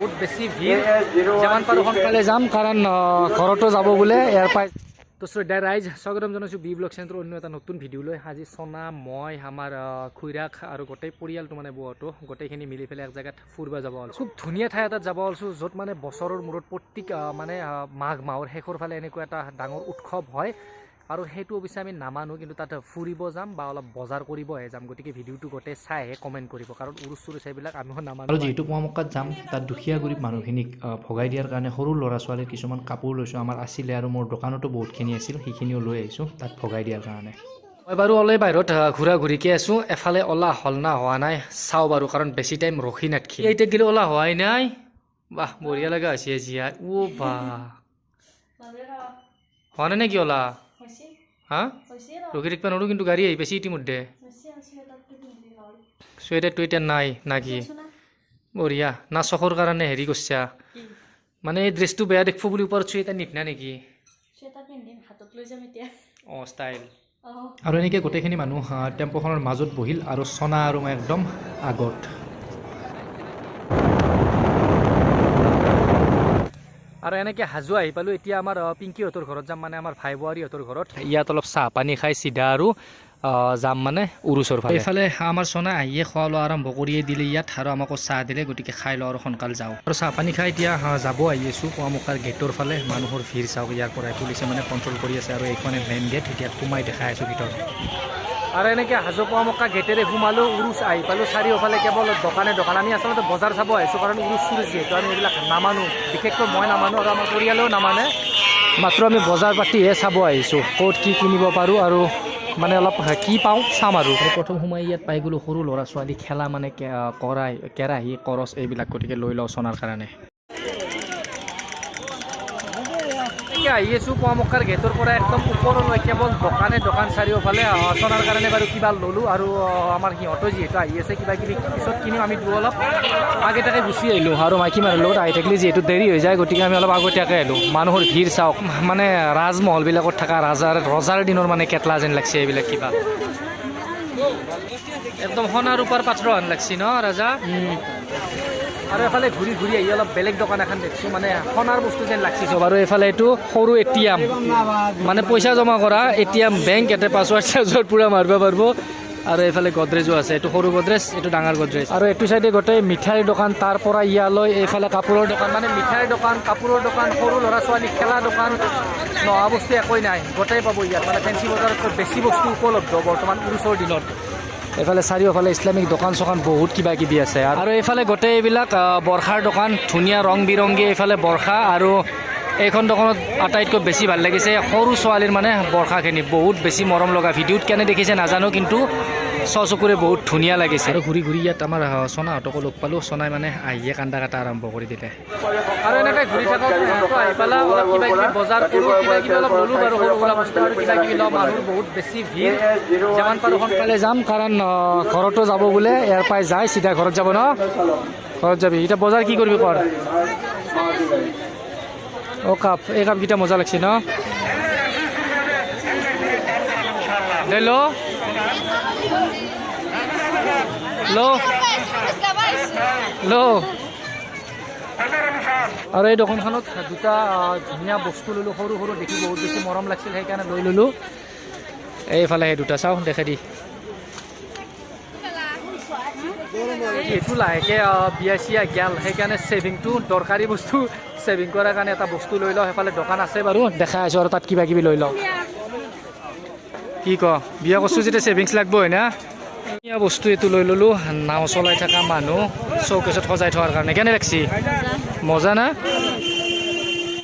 বহুত বেছি ভিৰ। যিমান পাৰোঁ সোনকালে যাম কাৰণ ঘৰতো যাব বোলে ইয়াৰ পৰাই তো শ্ৰদ্ধা ৰাইজ স্বাগতম জনাইছোঁ বি ব্লগ চেণ্টাৰৰ অন্য এটা নতুন ভিডিঅ' লৈ। আজি চনা মই আমাৰ আহ, খুইৰাক আৰু গোটেই পৰিয়ালটো মানে বৌহতো গোটেইখিনি মিলি পেলাই এক জেগাত ফুৰিব যাব ওলাইছোঁ খুব ধুনীয়া ঠাই এটাত যাব ওলাইছোঁ য'ত মানে বছৰৰ মূৰত প্ৰত্যেক মানে মাঘ মাহৰ শেষৰ ফালে এনেকুৱা এটা ডাঙৰ উৎসৱ হয়। আৰু সেইটো অৱশ্যে আমি নামানো কিন্তু তাত ফুৰিব যাম বা অলপ বজাৰ কৰিবহে যাম। গতিকে ভিডিঅ'টো গোটেই চাইহে কমেণ্ট কৰিব। কাৰণ উৰুচ চুৰুচ সেইবিলাক আমিও নামানো। আৰু যিহেতু পোৱামক্কাত যাম তাত দুখীয়া গৰীব মানুহখিনিক ভগাই দিয়াৰ কাৰণে সৰু ল'ৰা ছোৱালীৰ কিছুমান কাপোৰ লৈছোঁ। আমাৰ আছিলে আৰু মোৰ দোকানতো বহুতখিনি আছিল সেইখিনিও লৈ আহিছোঁ তাত ভগাই দিয়াৰ কাৰণে। মই বাৰু অলপ বাহিৰত ঘূৰা ঘূৰিকৈ আছোঁ। এফালে ওলা হ'ল না হোৱা নাই। চাওঁ বাৰু কাৰণ বেছি টাইম ৰখি নাথাকি এতিয়া গেলে ওলা হোৱাই নাই। বাহ বঢ়িয়া লগা হৈছে জীয়া। অ' বা হোৱা নাই নেকি ওলা হা? ৰখি থাকিব নোৱাৰোঁ কিন্তু গাড়ী আহি পাইছে ইতিমধ্যে চুৱেটাৰটো এতিয়া নাই না কি? বঢ়িয়া না চখৰ কাৰণে হেৰি কৰিছা। মানে এই ড্ৰেছটো বেয়া দেখিব বুলি ওপৰত চুৱেটাৰ নিপিনা নেকি? অঁ ষ্টাইল আৰু এনেকৈ গোটেইখিনি মানুহ টেম্পোখনৰ মাজত বহিল আৰু চনা আৰু মই একদম আগত। আৰু এনেকৈ হাজো আহি পালোঁ। এতিয়া আমাৰ পিংকিহঁতৰ ঘৰত যাম মানে আমাৰ ভাই বোৱাৰীহঁতৰ ঘৰত। ইয়াত অলপ চাহ পানী খাই চিধা আৰু যাম মানে উৰুচৰ ফালে। এইফালে আমাৰ চনা আহিয়ে খোৱা লোৱা আৰম্ভ কৰিয়ে দিলে ইয়াত আৰু আমাকো চাহ দিলে গতিকে খাই লওঁ আৰু সোনকালে যাওঁ। আৰু চাহ পানী খাই এতিয়া যাব আহি আছোঁ পুৱামুকাৰ গেটৰ ফালে। মানুহৰ ভিৰ চাওক ইয়াৰ পৰাই পুলিচে মানে কণ্ট্ৰল কৰি আছে আৰু এইখনে মেইন গেট এতিয়া সোমাই দেখাই আছোঁ ভিতৰত। আৰু এনেকৈ হাজো পোৱামক্কা গেটেৰে সোমালোঁ উৰুচ আহি পালোঁ। চাৰিওফালে কেৱল দোকানে দোকান। আমি আচলতে বজাৰ চাব আহিছোঁ কাৰণ উৰুচ চুৰুচ যিহেতু আমি এইবিলাক নামানো। বিশেষকৈ মই নামানো আৰু আমাৰ পৰিয়ালেও নামানে। মাত্ৰ আমি বজাৰ পাতিহে চাব আহিছোঁ ক'ত কি কিনিব পাৰোঁ আৰু মানে অলপ কি পাওঁ চাম আৰু। প্ৰথম সোমাই ইয়াত পাই গ'লোঁ সৰু ল'ৰা ছোৱালী খেলা মানে কৰাই কেৰাহী কৰচ এইবিলাক গতিকে লৈ লওঁ চনাৰ কাৰণে। এতিয়া আহি আছোঁ পোৱামক্কাৰ গেটৰ পৰা একদম ওপৰলৈ কেৱল দোকানে দোকান চাৰিওফালে চলাৰ কাৰণে বাৰু কিবা ল'লোঁ আৰু আমাৰ সিহঁতো যিহেতু আহি আছে কিবা কিবি পিছত কিনিম, আমি দু অলপ আগতীয়াকৈ গুচি আহিলোঁ আৰু মাইকী মানুহৰ লগত আহি থাকিলে যিহেতু দেৰি হৈ যায়, গতিকে আমি অলপ আগতীয়াকৈ আহিলোঁ। মানুহৰ ভিৰ চাওক মানে ৰাজমহলবিলাকত থকা ৰাজাৰ, ৰজাৰ দিনৰ মানে কেটলা যেন লাগছে, এইবিলাক কিবা। একদম সোণা ৰূপাৰ পাত্ৰ হেন লাগছি ন, ৰাজা? আৰু এফালে ঘূৰি ঘূৰি আহি অলপ বেলেগ দোকান এখন দেখিছোঁ মানে সোণাৰ বস্তু যেন লাগছি। চব আৰু এইফালে এইটো সৰু এ টি এম মানে পইচা জমা কৰা এ টি এম বেংক ইয়াতে পাছৱাৰ্ড চাছৱাৰ্ড পূৰা মাৰিব পাৰিব। আৰু এইফালে গডৰেজো আছে, এইটো সৰু গডৰেজ এইটো ডাঙৰ গডৰেজ আৰু এইটো চাইডে গোটেই মিঠাইৰ দোকান, তাৰ পৰা ইয়ালৈ এইফালে কাপোৰৰ দোকান মানে মিঠাইৰ দোকান, কাপোৰৰ দোকান, সৰু ল'ৰা ছোৱালী খেলা দোকান, নোহোৱা বস্তু একোৱেই নাই। গোটেই পাব ইয়াত মানে ফেঞ্চি বজাৰতকৈ বেছি বস্তু উপলব্ধ বৰ্তমান উৰুচৰ দিনত। এইফালে চাৰিওফালে ইছলামিক দোকান চোকান বহুত কিবা কিবি আছে। আৰু এইফালে গোটেই এইবিলাক আহ, বৰ্ষাৰ দোকান ধুনীয়া ৰং বিৰংগী এইফালে বৰ্ষা আৰু এইখন দোকানত আটাইতকৈ বেছি ভাল লাগিছে। সৰু ছোৱালীৰ মানে বৰ্ষাখিনি বহুত বেছি মৰম লগা। ভিডিঅ'ত কেনে দেখিছে নাজানো কিন্তু চকুৰে বহুত ধুনীয়া লাগিছে। আৰু ঘূৰি ঘূৰি ইয়াত আমাৰ চনাহঁতকো লগ পালোঁ। চনাই মানে আহিয়ে কান্দা কাটা আৰম্ভ কৰি দিলে। আৰু এনেকৈ ঘূৰি থাকক ঘৰতো আহি পেলাই অলপ কিবা কিবি বজাৰ কৰোঁ কিবা কিবি অলপ ল'লোঁ বাৰু সৰু সুৰা বস্তু আৰু কিবা কিবি ল'ম মানুহ বহুত বেছি ভিৰ। যিমান পাৰোঁ সোনকালে যাম কাৰণ ঘৰতো যাব বোলে ইয়াৰ পৰাই যায় চিধা ঘৰত যাব ন? ঘৰত যাবি। এতিয়া বজাৰ কি কৰিবি কৰ? অ' কাপ এই কাপকেইটা মজা লাগছে ন? দে ল ল ল আৰু এই দোকানখনত দুটা ধুনীয়া বস্তু ল'লোঁ, সৰু সৰু, দেখি বহুত বেছি মৰম লাগিছিল, সেইকাৰণে লৈ ল'লোঁ। এইফালে সেই দুটা, চাওঁ, দেখে দি। এইটো লাহেকৈ বিয়া চিয়া গেল, সেইকাৰণে ছেভিংটো দৰকাৰী বস্তু ছেভিং কৰাৰ কাৰণে এটা বস্তু লৈ লওঁ, সেইফালে দোকান আছে বাৰু, দেখাই আছোঁ আৰু তাত কিবা কিবি লৈ লওঁ। কি ক? বিয়া কৰিছোঁ যেতিয়া ছেভিংছ লাগব হয় না? ধুনীয়া বস্তু এইটো লৈ ল'লোঁ নাও চলাই থকা মানুহ চৌকেছত সজাই থোৱাৰ কাৰণে। কেনে লাগছি? মজা না?